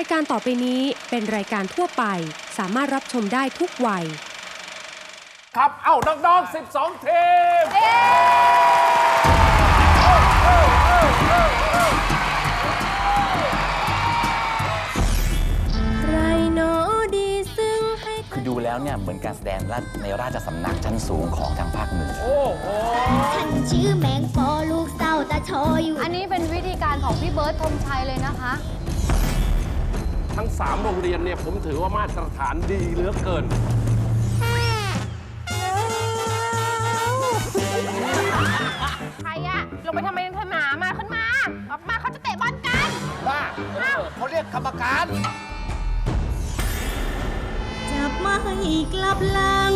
ายการต่อไปนี้เป็นรายการทั่วไป สามารถรับชมได้ทุกวัย ครับ เอ้าน้องๆ12 ทีมใครโนดีซึ่งให้คือดูแล้วเนี่ยเหมือนการแสดงในราชสำนักชั้นสูงของทางภาคเหนือ โอ้โหฉันชื่อแมงปอลูกเต้าตาชออยู่ อันนี้เป็นวิธีการของพี่เบิร์ดธงชัยเลยนะคะ ทั้ง 3 โรงเรียนเนี่ยผมถือว่ามาตรฐานดีเหลือเกิน ใครอะลงไปทำไมทำหมามาขึ้นมา ออกมาเขาจะเตะบอลกันบ้าเขาเรียกกรรมการ จับมาให้กลับหลัง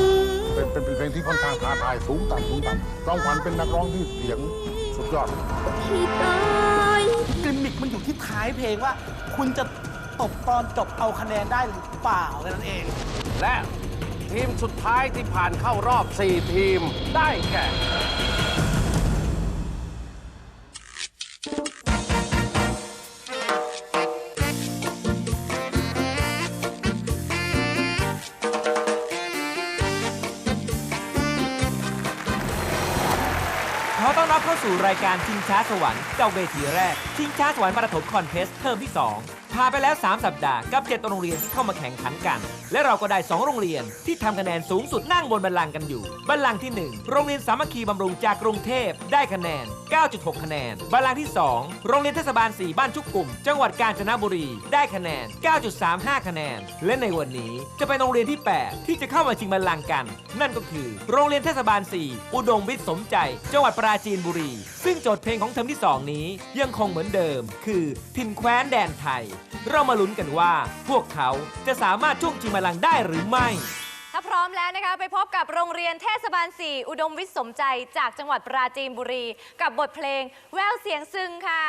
เป็นเป็นเป็นเพลงที่ค่อนข้างท้าทายสูงต่ำสูงต่ำร้องขวัญเป็นนักร้องที่เสียงสุดยอด ที่ตายกิมมิกมันอยู่ที่ท้ายเพลงว่า คุณจะต บตอนจบเอาคะแนนได้หรือเปล่าแค่นั้นเอง และทีมสุดท้ายที่ผ่านเข้ารอบ 4 ทีมได้แก่ ขอต้อนรับเข้าสู่รายการชิงช้าสวรรค์กับเวทีแรก ชิงช้าสวรรค์ประถมคอนเทสต์เทอมที่ 2 พาไปแล้ว 3 สัปดาห์กับ 7 โรงเรียนที่เข้ามาแข่งขันกัน และเราก็ได้ 2 โรงเรียนที่ทำคะแนนสูงสุดนั่งบนบัลลังก์กันอยู่ บัลลังก์ที่ 1 โรงเรียนสามัคคีบำรุงจากกรุงเทพได้คะแนน 9.6 คะแนน บัลลังก์ที่ 2 โรงเรียนเทศบาล 4 บ้านชุกกลุ่ม จังหวัดกาญจนบุรี ได้คะแนน 9.35 คะแนน และในวันนี้จะเป็นโรงเรียนที่ 8 ที่จะเข้ามาชิงบัลลังก์กัน นั่นก็คือ โรงเรียนเทศบาล 4 อุดมวิทย์สมใจ จังหวัดปราจีนบุรี ซึ่งโจทย์เพลงของเทอมที่ 2 นี้ยังคงเหมือนเดิม คือถิ่นแคว้นแดนไทยเรามาลุ้นกันว่า พวกเขาจะสามารถช่วงชิงบัลลังก์ได้หรือไม่ ถ้าพร้อมแล้วนะคะ ไปพบกับโรงเรียนเทศบาล 4 อุดมวิทย์สมใจจากจังหวัดปราจีนบุรี กับบทเพลง แววเสียงซึงค่ะ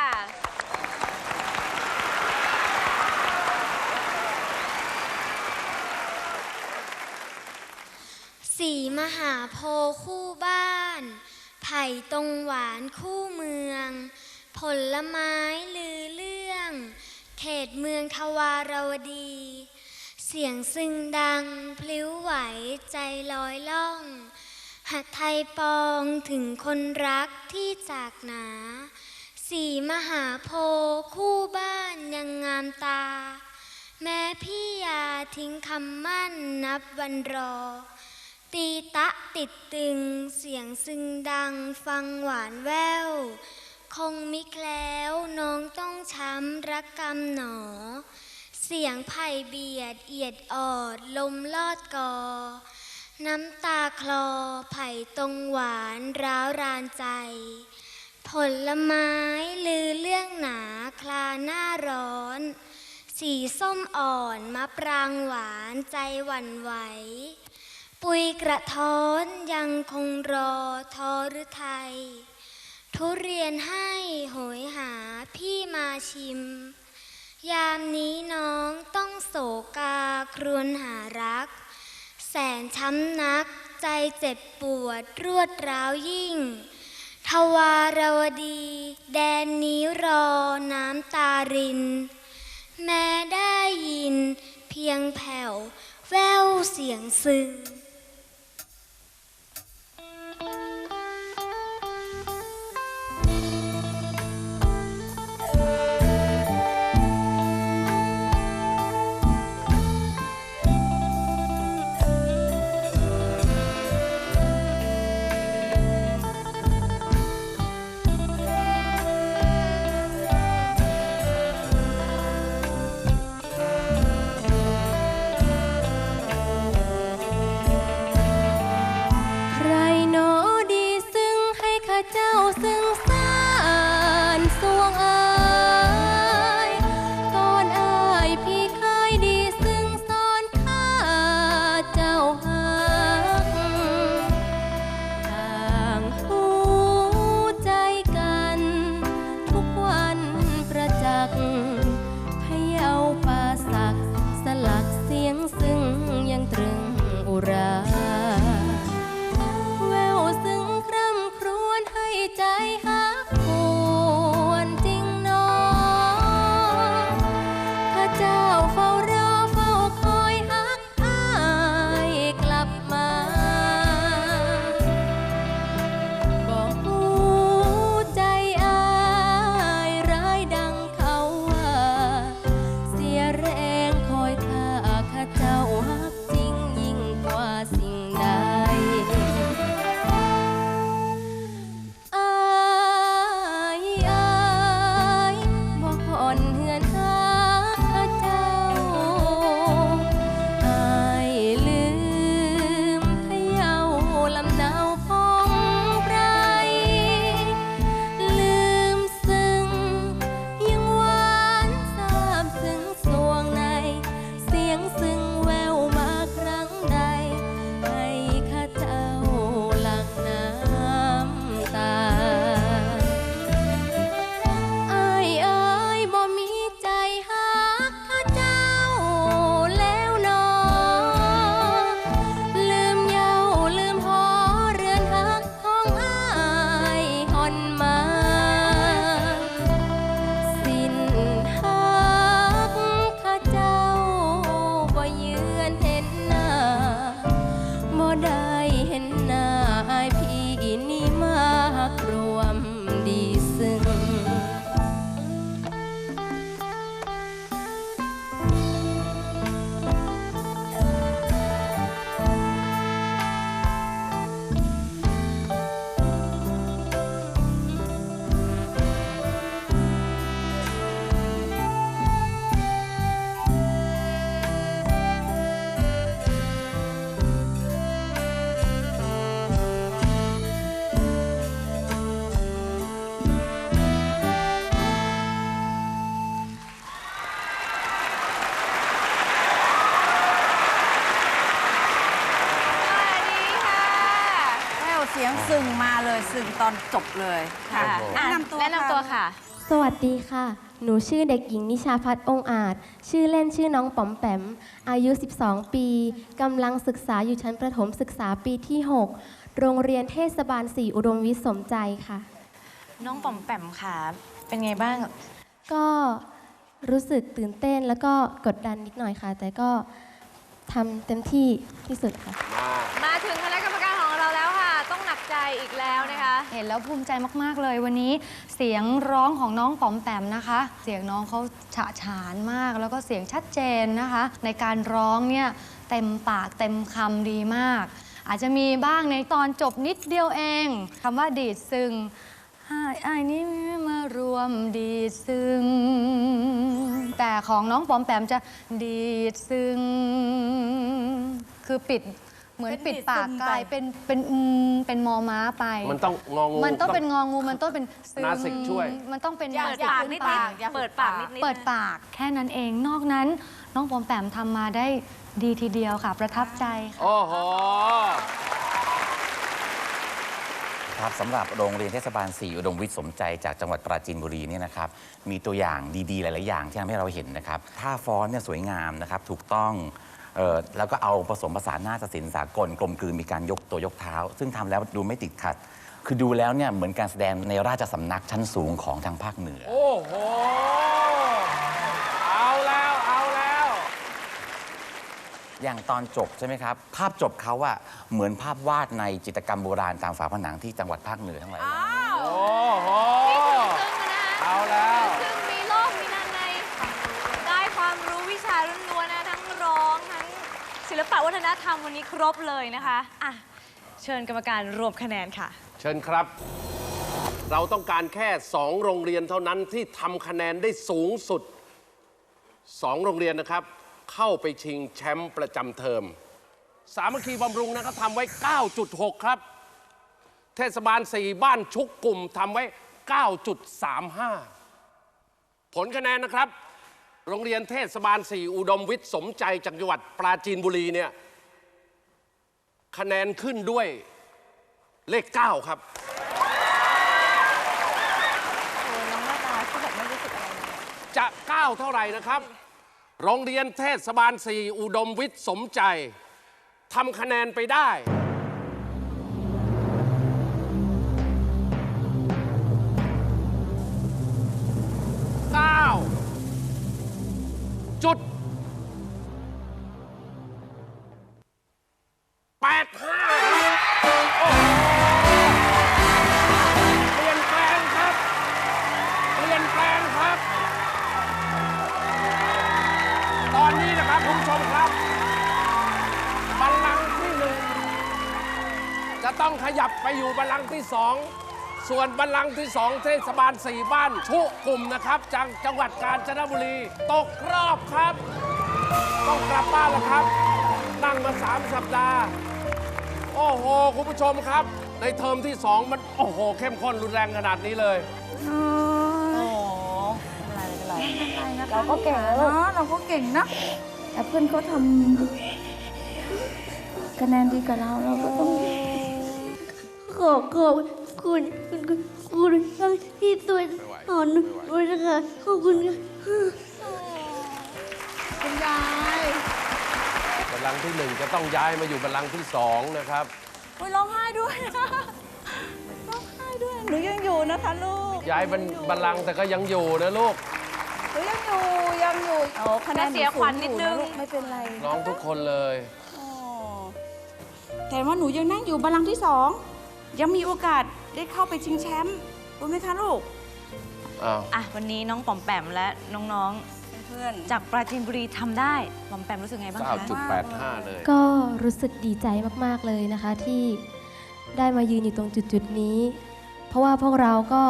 สีมหาโพธิ์คู่บ้าน ไผ่ตรงหวานคู่เมือง ผลไม้ลือเรื่อง เขตเมืองทวารวดี เสียงซึ่งดัง พลิ้วไหวใจลอยล่อง หัดไทยปองถึงคนรักที่จากหนา สีมหาโพคู่บ้านยังงามตา แม้พี่ยาทิ้งคำมั่นนับวันรอ ตีตะติดตึงเสียงซึ่งดังฟังหวานแวว คงมิแคล้วน้องต้องช้ำรักกรรมหนอ เสียงไผ่เบียดเอียดออดลมลอดกอ น้ำตาคลอไผ่ตรงหวานร้าวรานใจ ผลไม้ลือเรื่องหนาคลาหน้าร้อน สีส้มอ่อนมะปรางหวานใจหวั่นไหว ปุยกระท้อนยังคงรอทอหรือไทย ทุเรียนให้โหยหาพี่มาชิม ยามนี้น้องต้องโศกาครวญหารัก แสนช้ำนักใจเจ็บปวดรวดร้าวยิ่ง ทวารวดี แดนนี้รอน้ำตาริน แม้ได้ยินเพียงแผ่วแววเสียงซึ้ง เลยซึ่งตอนจบเลยค่ะโอ้โหแนะนำตัวแนะนำตัวค่ะ สวัสดีค่ะ หนูชื่อเด็กหญิงนิชาพัฒน์องค์อาจ ชื่อเล่นชื่อน้องป๋อมแปม อายุ 12 ปี กำลังศึกษาอยู่ชั้นประถมศึกษาปีที่ 6 โรงเรียนเทศบาล 4 อุดมวิทย์สมใจค่ะ น้องป๋อมแปมค่ะ เป็นไงบ้าง ก็รู้สึกตื่นเต้นแล้วก็กดดันนิดหน่อยค่ะ แต่ก็ทำเต็มที่ที่สุดค่ะ มามาถึงคณะ อีกแล้วนะคะ เห็นแล้วภูมิใจมากๆเลยวันนี้เสียงร้องของน้องป๋อมแปมนะคะ เสียงน้องเขาฉะฉานมาก แล้วก็เสียงชัดเจนนะคะ ในการร้องเนี่ยเต็มปากเต็มคำดีมาก อาจจะมีบ้างในตอนจบนิดเดียวเองคำว่าดีดซึงไอ้ไอ้ายนี่มารวมดีดซึง แต่ของน้องป๋อมแปมจะดีดซึง คือปิด เหมือนปิดปากกลายเป็นเป็นอืมเป็นมอม้าไป มันต้องงองู มันต้องเป็นงองูมันต้องเป็นซึงนาสิกช่วย มันต้องเป็นอย่านาเปิดสิกปากขึ้นิดปากๆเปิดปากนิดๆ เปิดปากแค่นั้นเอง นอกนั้น น้องปอมแปมทำมาได้ดีทีเดียวค่ะ ประทับใจค่ะ โอ้โห ครับสำหรับโรงเรียนเทศบาล4อุดมวิทย์สมใจจากจังหวัดปราจีนบุรีเนี่ยนะครับมีตัวอย่างดีๆ หลาย ๆ อย่างที่ทำให้เราเห็นนะครับท่าฟ้อนเนี่ยสวยงามนะครับถูกต้อง เอ่อแล้วก็เอาผสมผสานหน้าฏศิลป์สากลกลมกลืนมีการยกตัวยกเท้า ซึ่งทำแล้วดูไม่ติดขัด คือดูแล้วเนี่ยเหมือนการแสดงในราชสำนักชั้นสูงของทางภาคเหนือ โอ้โห เอาแล้ว เอาแล้ว อย่างตอนจบใช่ไหมครับ ภาพจบเขาอะเหมือนภาพวาดในจิตรกรรมโบราณตามฝาผนังที่จังหวัดภาคเหนือทั้งหลายแหล่โอ้โห ซึ่งนะ เอาแล้ว ซึ่งมีโลกมีนันใน ได้ความรู้วิชาล้วนๆนะ ทั้งร้อง ทั้งศิลปะวัฒน ธรรมวันนี้ครบเลยนะคะอะเชิญกรรมการรวมคะแนนค่ะ เชิญครับ เราต้องการแค่ 2 โรงเรียนเท่านั้นที่ทำคะแนนได้สูงสุด 2 โรงเรียนนะครับ เข้าไปชิงแชมป์ประจำเทอม สามัคคีบำรุงนะครับทำไว้ 9.6 ครับ เทศบาล 4 บ้านชุกกลุ่มทำไว้ 9.35 ผลคะแนนนะครับ โรงเรียนเทศบาล 4 อุดมวิทย์สมใจจากจังหวัดปราจีนบุรีเนี่ย คะแนนขึ้นด้วยเลข 9 ครับจะก้าเท่าไหร่นะครับ โรงเรียนเทศบาล 4 อุดมวิทย์สมใจทำคะแนนไปได้ อยู่บัลลังก์ที่สองส่วนบัลลังก์ที่สองเทศบาลสี่บ้านชุกลุ่มนะครับจากจังหวัดกาญจนบุรี ตกรอบครับ ต้องกลับบ้านแล้วครับ นั่งมาสามสัปดาห์ โอ้โห คุณผู้ชมครับ ในเทอมที่สองมัน โอ้โห เข้มข้นรุนแรงขนาดนี้เลยเราก็เก่งแล้วเนาะเราก็เก่งนะแต่เพื่อนเขาทำคะแนนดีกับเราเราก็ต้อง ขอขอบคุณคุณคุณคุณที่ตัวสอนหนูนะคะขอบคุณค่ะคุณยายบัลลังก์ที่หนึ่งจะต้องย้ายมาอยู่บัลลังก์ที่สองนะครับโอ้ยร้องไห้ด้วยนะร้องไห้ด้วยหนูยังอยู่นะคะลูกย้ายบัลลังก์แต่ก็ยังอยู่นะลูกหนูยังอยู่ยังอยู่โอ้คะแนนเสียขวัญนิดนึงไม่เป็นไรน้องทุกคนเลยแต่ว่าหนูยังนั่งอยู่บัลลังก์ที่สอง ยังมีโอกาสได้เข้าไปชิงแชมป์รู้ไหมคะลูก อ้าว อะวันนี้น้องป๋อมแปมและน้องเพื่อนๆ จากปราจีนบุรีทำได้ป๋อมแปมรู้สึกไงบ้างคะ9.85 เลย ก็รู้สึกดีใจมาก ๆ เลยนะคะที่ได้มายืนอยู่ตรงจุด ๆ นี้ เพราะว่าพวกเราก็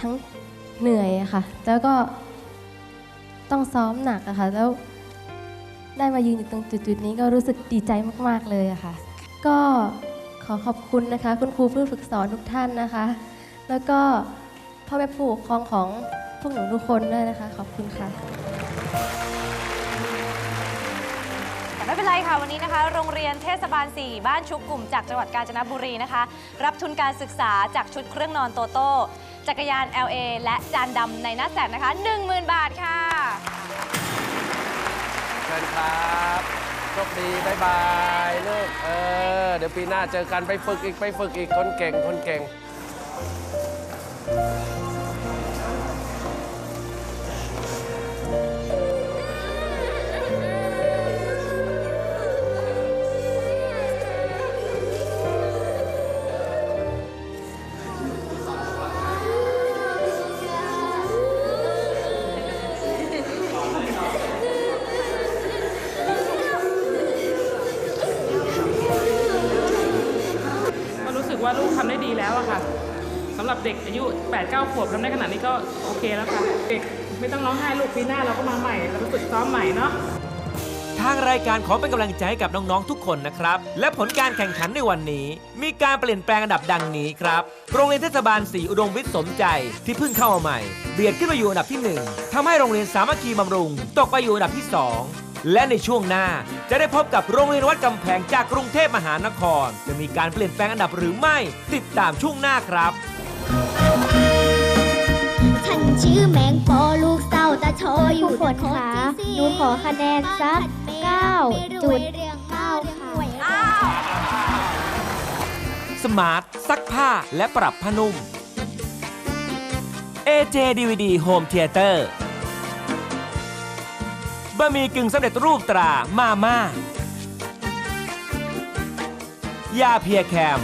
ทั้งเหนื่อยอะค่ะ แล้วก็ต้องซ้อมหนักอะค่ะ แล้วได้มายืนอยู่ตรงจุด ๆ นี้ก็รู้สึกดีใจมาก ๆ เลยอะค่ะ ก็ ขอขอบคุณนะคะ คุณครูผู้ฝึกสอนทุกท่านนะคะ แล้วก็พ่อแม่ผู้ปกครองของพวกหนูทุกคนด้วยนะคะ ขอบคุณค่ะ แต่ไม่ไม่เป็นไรค่ะวันนี้นะคะ โรงเรียนเทศบาล 4 บ้านชุกกลุ่มจากจังหวัดกาญจนบุรีนะคะ รับทุนการศึกษาจากชุดเครื่องนอนโตโต้จักรยาน LA และจานดำในหน้าแสกนะคะ 10,000 บาทค่ะ เชิญครับ โชคดีบายบายลูกเออเดี๋ยวปีหน้าเจอกันไปฝึกอีกไปฝึกอีกคนเก่งคนเก่ง เด็กอายุ8-9ขวบทำได้ขนาดนี้ก็โอเคแล้วค่ะ เด็กไม่ต้องร้องไห้ลูกปีหน้าเราก็มาใหม่เราก็ฝึกซ้อมใหม่เนาะทางรายการขอเป็นกำลังใจให้กับน้องๆทุกคนนะครับ และผลการแข่งขันในวันนี้ มีการเปลี่ยนแปลงอันดับดังนี้ครับ โรงเรียนเทศบาลสีอุดมวิทย์สมใจที่เพิ่งเข้ามาใหม่ เบียดขึ้นมาอยู่อันดับที่ 1ทำให้โรงเรียนสามัคคีบำรุง ตกไปอยู่อันดับที่ 2 และในช่วงหน้า จะได้พบกับโรงเรียนวัดกำแพงจากกรุงเทพมหานคร จะมีการเปลี่ยนแปลงอันดับหรือไม่ ติดตามช่วงหน้าครับ ฉันชื่อแมงปอลูกเศร้าตาชออยู่ผู้ฝนคะหนูขอคะแนนสัก9จุด9ค่ะสมาร์ทซักผ้าและปรับผ้านุ่ม AJ DVD Home Theater บะหมี่กึ่งสำเร็จรูปตรามาม่ายาเพียแคม